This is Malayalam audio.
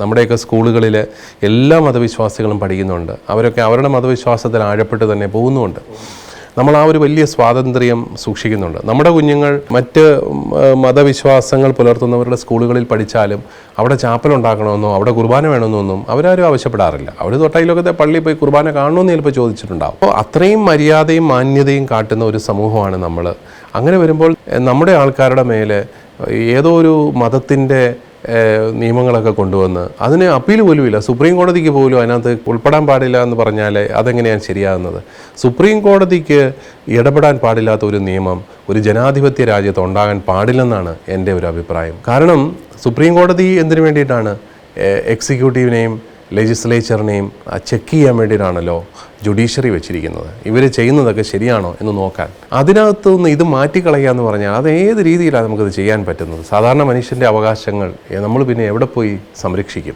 നമ്മുടെയൊക്കെ സ്കൂളുകളിൽ എല്ലാ മതവിശ്വാസികളും പഠിക്കുന്നുണ്ട്. അവരൊക്കെ അവരുടെ മതവിശ്വാസത്തിൽ ആഴപ്പെട്ട് തന്നെ പോകുന്നുമുണ്ട്. നമ്മൾ ആ ഒരു വലിയ സ്വാതന്ത്ര്യം സൂക്ഷിക്കുന്നുണ്ട്. നമ്മുടെ കുഞ്ഞുങ്ങൾ മറ്റ് മതവിശ്വാസങ്ങൾ പുലർത്തുന്നവരുടെ സ്കൂളുകളിൽ പഠിച്ചാലും അവിടെ ചാപ്പൽ ഉണ്ടാക്കണമെന്നോ അവിടെ കുർബാന വേണമെന്നൊന്നും അവരാരും ആവശ്യപ്പെടാറില്ല. അവർ തൊട്ടയിലൊക്കെ പള്ളിയിൽ പോയി കുർബാന കാണണമെന്ന് ചിലപ്പോൾ ചോദിച്ചിട്ടുണ്ടാവും. അപ്പോൾ അത്രയും മര്യാദയും മാന്യതയും കാട്ടുന്ന ഒരു സമൂഹമാണ് നമ്മൾ അങ്ങനെ വരുമ്പോൾ നമ്മുടെ ആൾക്കാരുടെ മേലെ ഏതോ ഒരു മതത്തിന്റെ നിയമങ്ങളൊക്കെ കൊണ്ടുവന്ന്. അതിന് അപ്പീൽ പോലുമില്ല. സുപ്രീം കോടതിക്ക് പോലും അതിനകത്ത് ഉൾപ്പെടാൻ പാടില്ല എന്ന് പറഞ്ഞാൽ അതെങ്ങനെയാണ് ശരിയാകുന്നത്? സുപ്രീം കോടതിക്ക് ഇടപെടാൻ പാടില്ലാത്ത ഒരു നിയമം ഒരു ജനാധിപത്യ രാജ്യത്ത് ഉണ്ടാകാൻ പാടില്ലെന്നാണ് എന്റെ ഒരു അഭിപ്രായം. കാരണം സുപ്രീം കോടതി എന്തിനു വേണ്ടിയിട്ടാണ് എക്സിക്യൂട്ടീവിനെയും ലെജിസ്ലേച്ചറിനെയും ചെക്ക് ചെയ്യാൻ വേണ്ടിയിട്ടാണല്ലോ ജുഡീഷ്യറി വെച്ചിരിക്കുന്നത്. ഇവർ ചെയ്യുന്നതൊക്കെ ശരിയാണോ എന്ന് നോക്കാൻ. അതിനകത്തു നിന്ന് ഇത് മാറ്റിക്കളയുക എന്ന് പറഞ്ഞാൽ അത് ഏത് രീതിയിലാണ് നമുക്കത് ചെയ്യാൻ പറ്റുന്നത്? സാധാരണ മനുഷ്യന്റെ അവകാശങ്ങൾ നമ്മൾ പിന്നെ എവിടെ പോയി സംരക്ഷിക്കും?